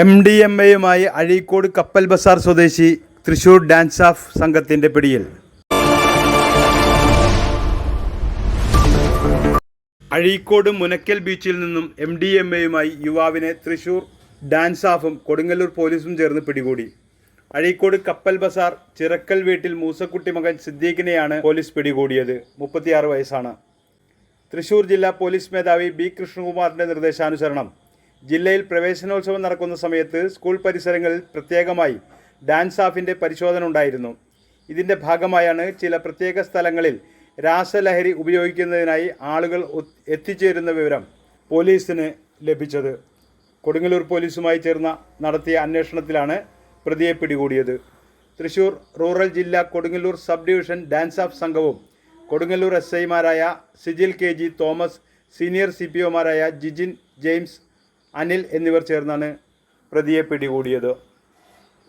M D M എയുമായി അഴീക്കോട് കപ്പൽ ബസാർ സ്വദേശി തൃശൂർ ഡാൻസ് ഓഫ് സംഘത്തിന്റെ പിടിയിൽ. അഴീക്കോട് മുനക്കൽ ബീച്ചിൽ നിന്നും എം ഡി എം എയുമായി യുവാവിനെ തൃശൂർ ഡാൻസ് ഓഫും കൊടുങ്ങല്ലൂർ പോലീസും ചേർന്ന് പിടികൂടി. അഴീക്കോട് കപ്പൽ ബസാർ ചിറക്കൽ വീട്ടിൽ മൂസക്കുട്ടി മകൻ സിദ്ദീഖിനെയാണ് പോലീസ് പിടികൂടിയത്. മുപ്പത്തിയാറ് വയസ്സാണ്. തൃശൂർ ജില്ലാ പോലീസ് മേധാവി ബി കൃഷ്ണകുമാറിന്റെ നിർദ്ദേശാനുസരണം. ജില്ലയിൽ പ്രവേശനോത്സവം നടക്കുന്ന സമയത്ത് സ്കൂൾ പരിസരങ്ങളിൽ പ്രത്യേകമായി ഡാൻസ് ഓഫിന്റെ പരിശോധന ഉണ്ടായിരുന്നു. ഇതിന്റെ ഭാഗമായാണ് ചില പ്രത്യേക സ്ഥലങ്ങളിൽ രാസലഹരി ഉപയോഗിക്കുന്നതിനായി ആളുകൾ എത്തിച്ചേരുന്ന വിവരം പോലീസിന് ലഭിച്ചത്. കൊടുങ്ങല്ലൂർ പോലീസുമായി ചേർന്ന നടത്തിയ അന്വേഷണത്തിലാണ് പ്രതിയെ പിടികൂടിയത്. തൃശൂർ റൂറൽ ജില്ലാ Kodungallur sub division dance of സംഘവും കൊടുങ്ങല്ലൂർ എസ് ഐമാരായ Sijil K G Thomas senior C P ഒമാരായ Jijin James Anil എന്നിവർ ചേർന്നാണ് പ്രതിയെ പിടികൂടിയത്.